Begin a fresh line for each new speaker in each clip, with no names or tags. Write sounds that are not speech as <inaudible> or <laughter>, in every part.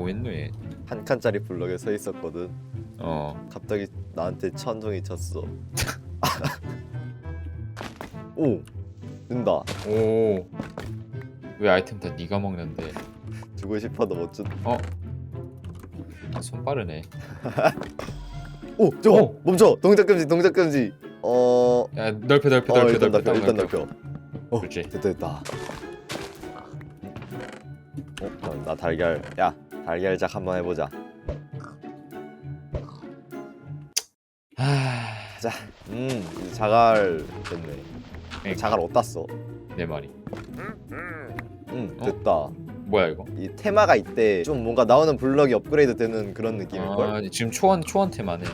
뭐 했노
한 칸짜리 블럭에 서 있었거든.
얘어
갑자기 나한테 천둥이 쳤어. <laughs> 오, 는다.
오. 왜 아이템 다 네가 먹는데?
주고 싶어도 못 준.
아, 손 빠르네.
오, 저거
오!
멈춰. 동작 금지, 동작 금지. 어,
야 넓혀 넓혀
어
넓혀
일단
넓혀
일단 넓혀. 어,
그렇지.
됐다 됐다. 어, 그럼 나 달걀. 야, 달걀작 한번 해보자.
아,
자, 음, 이제 자갈 됐네.
그러니까.
자갈 어디다 써?
내 말이.
음,
어?
됐다.
뭐야 이거?
이 테마가 있대. 좀 뭔가 나오는 블럭이 업그레이드 되는 그런 느낌일 걸?
아, 지금 초원 초원 테마네.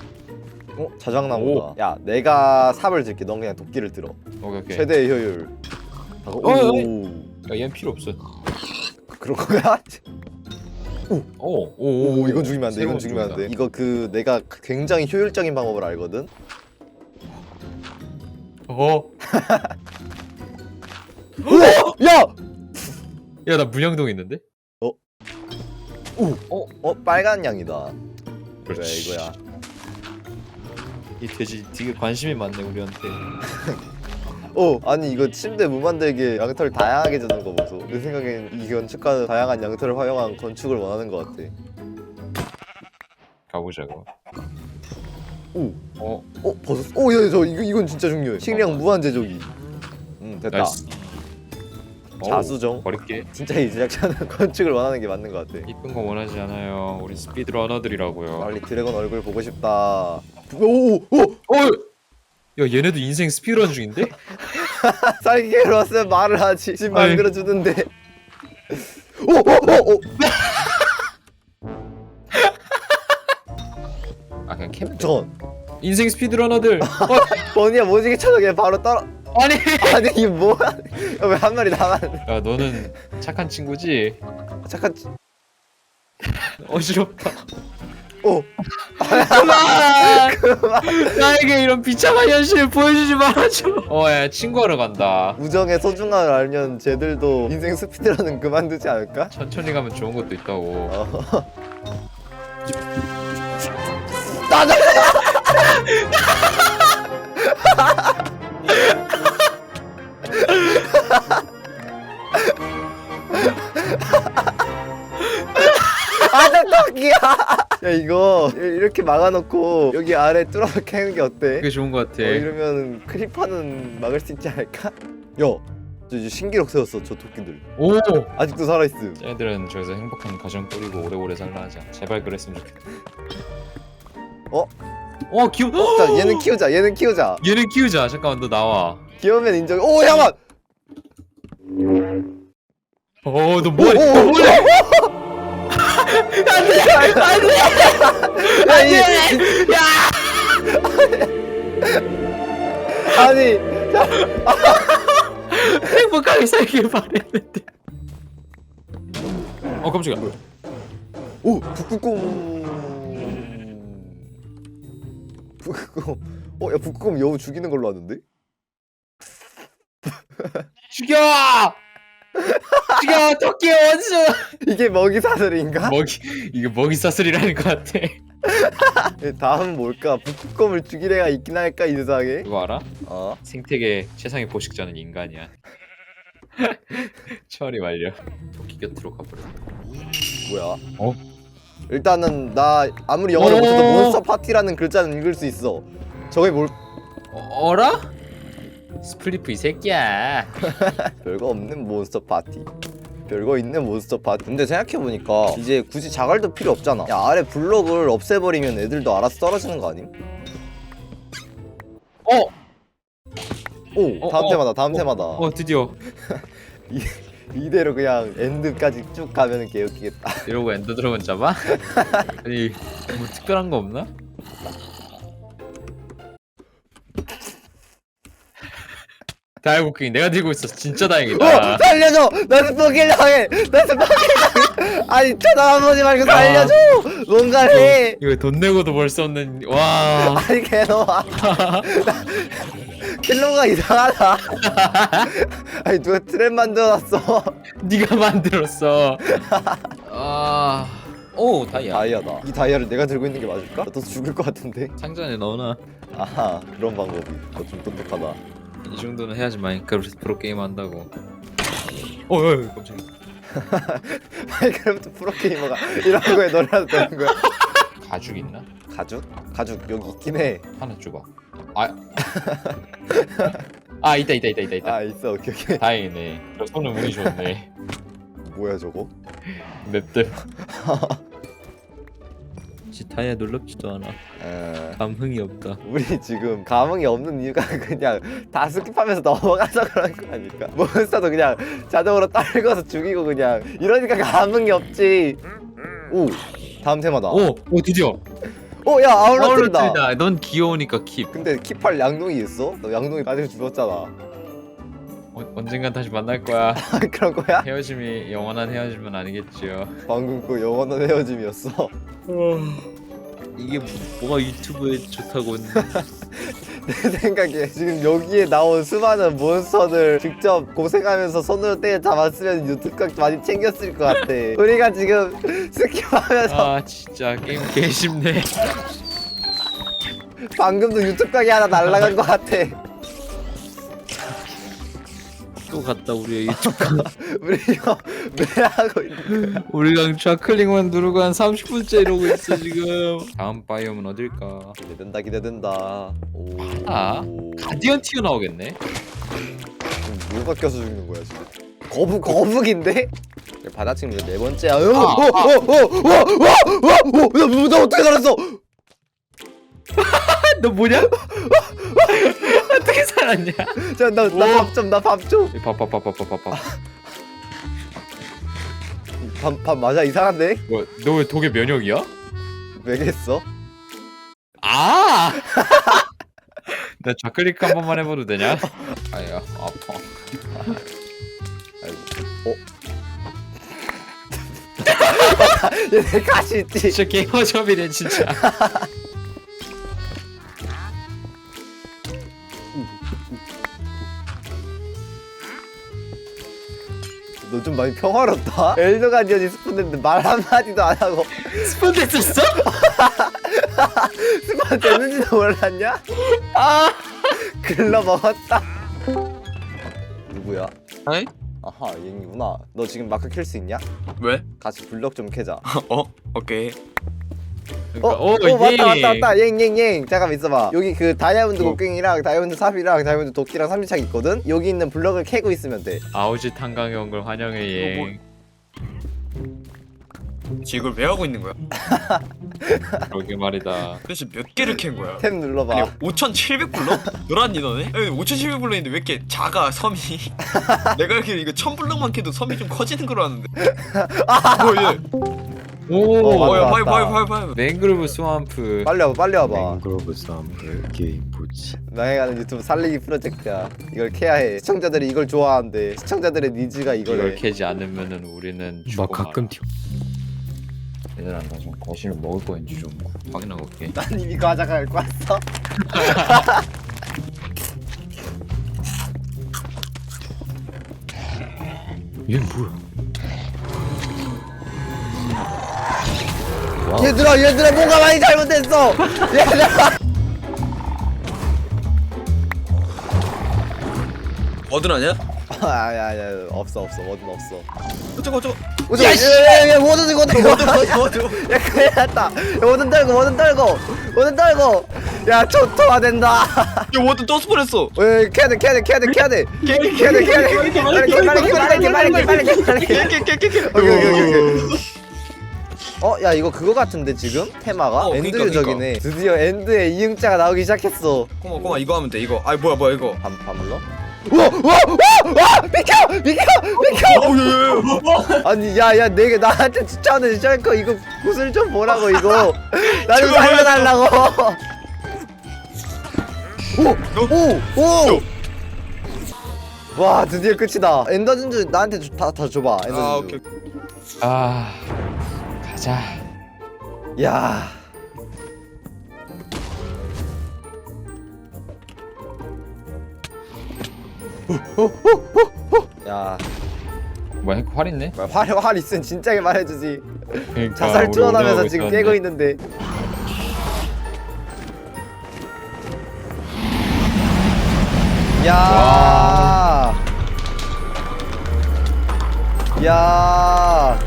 어, 자작나무다. 야, 내가 삽을 들게. 넌 그냥 도끼를 들어.
오케이 오케이.
최대의 효율.
어,
오,
야, 얘는 필요 없어.
그런 거야? <laughs>
오, 오,
오, 이건 죽이면 안 돼. 이건 죽이면 안 돼.
죽인다.
이거 그 내가 굉장히 효율적인 방법을 알거든.
어, <laughs>
야!
야, 나 물량동 있는데?
어, 빨간 양이다. 그래. 이거야.
이 돼지 되게 관심이 많네 우리한테. <laughs>
어, 아니 이거 침대 무만들게 양털 다양하게 주는 거 보소. 내 생각엔 이 건축가는 다양한 양털을 활용한 건축을 원하는 것 같아.
가보자고.
오,
어,
어, 버섯. 오, 야, 저 이거 이건 진짜 중요해. 식량 무한 제조기. 음, 됐다.
나이스.
자수정.
어우, 버릴게.
진짜 이 제작자는 <laughs> 건축을 원하는 게 맞는 것 같아.
이쁜 거 원하지 않아요. 우리 스피드 러너들이라고요.
빨리 드래곤 얼굴 보고 싶다. 오, 오, 오!
어, 야 얘네도 인생 스피드런 중인데? <laughs>
쌀기로 왔으면 말을 하지. 집
아니.
만들어 주는데. 오, 오, 오, 오.
아 그냥 캠.
전
인생 스피드 러너들. 어,
버니야 모지게 쳐서 그냥 바로 떨어.
아니.
아니 이게 뭐야? 왜 한 마리 나만?
야 너는 착한 친구지?
잠깐.
어지럽다.
오.
그만. 나에게 이런 비참한 현실을 보여주지 말아줘. 어 야 친구하러 간다.
우정의 소중함을 알면 쟤들도 인생 스피드라는 그만두지 않을까?
천천히 가면 좋은 것도 있다고.
어. 나도. <laughs> 야 이거 <laughs> 이렇게 막아놓고 여기 아래 뚫어서 캐는 게 어때?
그게 좋은 것 같아.
어, 이러면 크리파는 막을 수 있지 않을까? 야, 저 이제 신기록 세웠어 저 토끼들.
오.
아직도 살아있음.
쟤네들은 저기서 행복한 가정 꾸리고 오래오래 살라 하자. 제발 그랬으면 좋겠다.
어?
어 귀여.
자 얘는 키우자. 얘는 키우자.
얘는 키우자. 잠깐만 너 나와.
귀여우면 인정. 오 잠깐.
어너
오,
뭐해? <laughs>
오,
너
오.
뭐해?
아니,
행복하게 살길 바랬는데. 어 깜짝이야.
오 북극곰. 북극곰. 어, 야 북극곰 여우 죽이는 걸로 아는데?
죽여! 죽여! 토끼의 원수!
이게 먹이 사슬인가?
먹이 이게 먹이 사슬이라는 것 같아.
다음 뭘까? 북극곰을 죽일 애가 있긴 할까 이 세상에?
그거 알아?
어?
생태계 최상의 포식자는 인간이야. <laughs> 처리 완료. 토끼 곁으로 가버렸다.
뭐야?
어?
일단은 나 아무리 영어를
어?
못해도 몬스터 파티라는 글자는 읽을 수 있어. 저게 뭘
어, 어라? 스플리프 이 새끼야. <laughs>
별거 없는 몬스터 파티. 별거 있는 몬스터 파티. 근데 생각해 보니까 이제 굳이 자갈도 필요 없잖아. 야 아래 블록을 없애버리면 애들도 알아서 떨어지는 거 아님?
어!
오
어,
다음
어,
테마다 다음
어,
테마다.
어 드디어 <laughs>
이대로 그냥 엔드까지 쭉 가면 개웃기겠다.
이러고 엔더 드래곤 잡아? <laughs> 아니 뭐 특별한 거 없나? 다이브킹 내가 들고 있어 진짜
어
다행이다.
살려줘! 나 스포킬 당해! 나 스포킬 당해! 아니 쳐다보지 말고 살려줘! 뭔가를 해!
이거 돈 내고도 벌 수 없는 와. <laughs>
아니 개놈아 <laughs> 킬로가 이상하다 <laughs> 아니 누가 트랩 만들어놨어
네가 만들었어. 아 오 다이아.
다이아다 이 다이아를 내가 들고 있는 게 맞을까? 또 죽을 것 같은데
상자 안에 넣어놔.
아하 그런 방법이 너좀 똑똑하다
이 정도는 해야지 마인크래프트 프로 게임 한다고. 어, 어, 어, 깜짝이야. <laughs>
마이크래프트 프로게이머가 이런 거에 노래도 되는 거야 <laughs>
가죽 있나?
가죽? 가죽 여기 있긴 해
하나 줘봐. 아, 아 있다 있다 있다 있다 있다.
아 있어 오케이 오케이
다행이네. 저 손은 운이 좋네.
뭐야 저거?
맵들. <laughs> 지 다이아 놀랍지도 않아.
에...
감흥이 없다.
우리 지금 감흥이 없는 이유가 <laughs> 그냥 다 스킵하면서 넘어가서 그런 거 아닐까? 몬스터도 그냥 자동으로 떨궈서 죽이고 그냥 이러니까 감흥이 없지 오 다음 테마다
오, 오 드디어.
오야 아울러트리다.
넌 귀여우니까 킵.
근데 킵할 양동이 있어? 너 양동이 빠지고 죽었잖아
어, 언젠간 다시 만날 거야. <laughs>
그런 거야?
헤어짐이 영원한 헤어짐은 아니겠지요.
방금 그 영원한 헤어짐이었어
이게 뭐, 가 유튜브에 좋다고. <laughs>
내 생각에 지금 여기에 나온 수많은 몬스터들 직접 고생하면서 손으로 때려 잡았으면 유튜브각 많이 챙겼을 것 같아 <laughs> 우리가 지금 스킵하면서
아 진짜 게임 개쉽네.
방금도 유튜브 가게 하나 날라간 것 같아.
또 갔다 <laughs> 우리 애기
우리 왜 하고
우리랑 좌클릭만 누르고 한 30분째 이러고 있어 지금 다음 바이옴은 어딜까
기대된다 기대된다.
아, 가디언 튀어나오겠네
지금 껴서 죽는 거야 지금? 거북 거북인데? 바다침 이제 네 번째. 아유.
아,
아. 오오오오오오오나 어떻게 살았어? <laughs>
너 뭐냐? <laughs> 어떻게 살았냐? <laughs>
자나밥 좀나밥 좀.
밥밥밥밥밥밥.
밥, 밥 맞아 이상한데?
뭐너 왜 독에 면역이야?
왜겠어?
아! <laughs> 나 좌클릭 한 번만 해봐도 되냐? 아야 아파.
어? <laughs> 얘내 가시 있지.
진짜 게이머점이네 진짜.
너 좀 많이 평화롭다. <laughs> 엘더 가디언이 스폰됐는데 말 한마디도 안 하고 <laughs>
스폰 됐었어? <laughs>
스폰 됐는지도 몰랐냐?
아!
글러 먹었다. 누구야?
아이?
아하 얘이구나. 너 지금 마크 킬 수 있냐?
왜?
같이 블럭 좀 캐자.
어? 오케이
그러니까,
어, 어,
예.
맞다 맞다 맞다. 옅옅옅. 잠깐 있어봐. 여기 그 다이아몬드
뭐?
곡괭이랑 다이아몬드 삽이랑 다이아몬드 도끼랑 삼지창 있거든. 여기 있는 블럭을 캐고 있으면 돼.
아우지 탄광에 온 걸 환영해
이거 뭐-
예.
지금 이걸 왜 하고 있는 거야? <laughs>
그러게 말이다.
도대체 몇 개를 캔 거야?
탭 눌러봐.
아니 5,700블럭? 너라니 너네? 아니 5,700블럭인데 왜 이렇게 작아 섬이 <laughs> 내가 알기로 이거 1,000블럭만 캐도 섬이 좀 커지는 거로 아는데 뭐야 얘
오!
어,
어야
맞다,
파이 파이
맞다.
파이 파이
맹그로브 스왑프.
빨리 와봐 빨리 와봐.
맹그로브 쌈그 게임 보지
나행하는 유튜브 살리기 프로젝트야. 이걸 캐야 해. 시청자들이 이걸 좋아하는데 시청자들의 니즈가 이거래.
이걸 캐지 않으면은 우리는 죽어
막 가끔 튀어
얘들아 나좀 거실을 먹을 거인지 좀 확인하고 올게.
난 이미 과자 갖고 왔어. <laughs>
얘 뭐야
얘들아 얘들아 뭔가 많이 잘못했어. 얘들아.
어든 아니야?
아야야 없어 없어 뭐든 없어.
어쩌고 어쩌고
야, 야, 야, 뭐든 이거 뭐든 뭐든 야 큰일 났다. 뭐든 떨고 뭐든 떨고 뭐든 떨고. 야 초토화 된다.
야 워든 또 스폰했어
왜 캐야 돼 캐야 돼 캐야 돼 캐야 돼 캐야 돼 캐야 돼 빨리 캐 빨리 캐 빨리 캐 빨리 캐 빨리 캐 빨리 캐 빨리 캐.
깨깨깨깨
오케이 오케이 오케이. 오케이. 어, 야 이거 그거 같은데 지금 테마가
어,
엔드
그니까,
유적이네. 드디어 엔드에 이응자가 나오기 시작했어.
고마 고마 이거 하면 돼 이거 아이 뭐야 뭐야 이거
밤 밤을러? 와와와와 비켜 비켜 비켜.
어예예예
아니 야야 내가 나한테 추천해 쩔거 이거 구슬 좀 보라고 이거 <laughs> 나를
제발
살려달라고. 오오오 와 드디어 끝이다. 엔더 진주 나한테 주- 다, 다 줘봐. 엔더
아
진주.
오케이
아 가자.
야. 야.
뭐야 해커 활 있네?
뭐야, 활, 활 있으면 진작에 말해주지
그러니까
자살
우리
투혼하면서 지금
있었는데.
깨고 있는데 야. 야.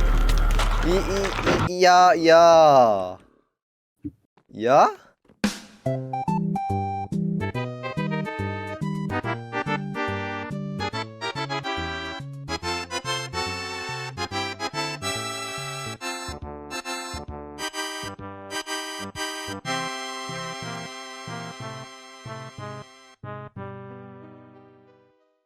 이, 이, 이, 야, 야. 야?